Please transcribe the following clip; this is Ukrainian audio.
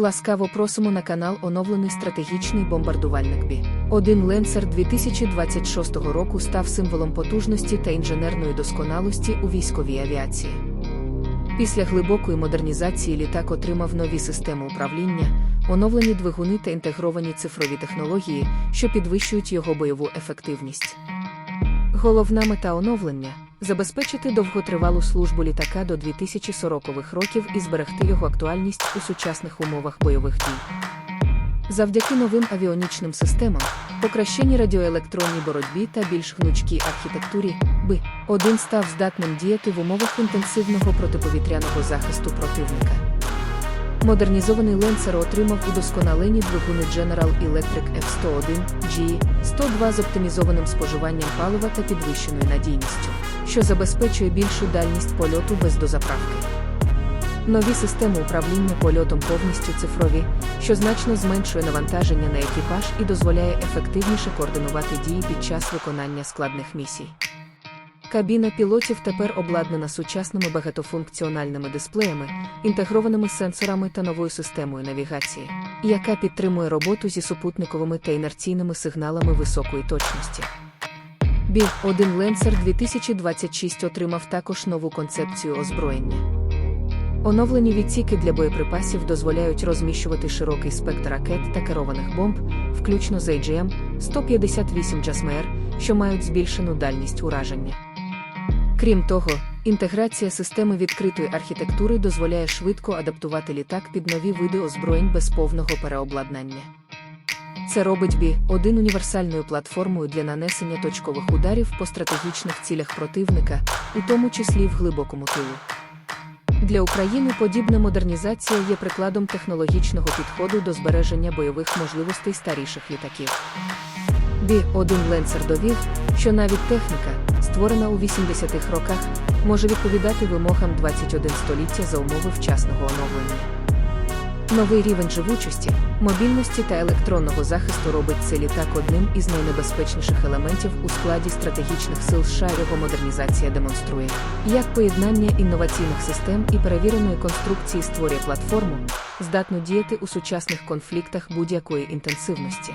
Ласкаво просимо на канал оновлений стратегічний бомбардувальник Бі. Один Ленсер 2026 року став символом потужності та інженерної досконалості у військовій авіації. Після глибокої модернізації літак отримав нові системи управління, оновлені двигуни та інтегровані цифрові технології, що підвищують його бойову ефективність. Головна мета оновлення забезпечити довготривалу службу літака до 2040-х років і зберегти його актуальність у сучасних умовах бойових дій. Завдяки новим авіонічним системам, покращеній радіоелектронній боротьбі та більш гнучкій архітектурі, Б-1 став здатним діяти в умовах інтенсивного протиповітряного захисту противника. Модернізований Ленсер отримав удосконалені двигуни General Electric F101 GE102 з оптимізованим споживанням палива та підвищеною надійністю, що забезпечує більшу дальність польоту без дозаправки. Нові системи управління польотом повністю цифрові, що значно зменшує навантаження на екіпаж і дозволяє ефективніше координувати дії під час виконання складних місій. Кабіна пілотів тепер обладнана сучасними багатофункціональними дисплеями, інтегрованими сенсорами та новою системою навігації, яка підтримує роботу зі супутниковими та інерційними сигналами високої точності. Бі 1 Lancer 2026 отримав також нову концепцію озброєння. Оновлені відсіки для боєприпасів дозволяють розміщувати широкий спектр ракет та керованих бомб, включно з AGM 158 JASMR, що мають збільшену дальність ураження. Крім того, інтеграція системи відкритої архітектури дозволяє швидко адаптувати літак під нові види озброєнь без повного переобладнання. Це робить бі 1 універсальною платформою для нанесення точкових ударів по стратегічних цілях противника, у тому числі в глибокому тилу. Для України подібна модернізація є прикладом технологічного підходу до збереження бойових можливостей старіших літаків. Бі-1 Ленсер довів, що навіть техніка, створена у 80-х роках, може відповідати вимогам 21 століття за умови вчасного оновлення. Новий рівень живучості, мобільності та електронного захисту робить цей літак одним із найнебезпечніших елементів у складі стратегічних сил США. Його модернізація демонструє, як поєднання інноваційних систем і перевіреної конструкції створює платформу, здатну діяти у сучасних конфліктах будь-якої інтенсивності.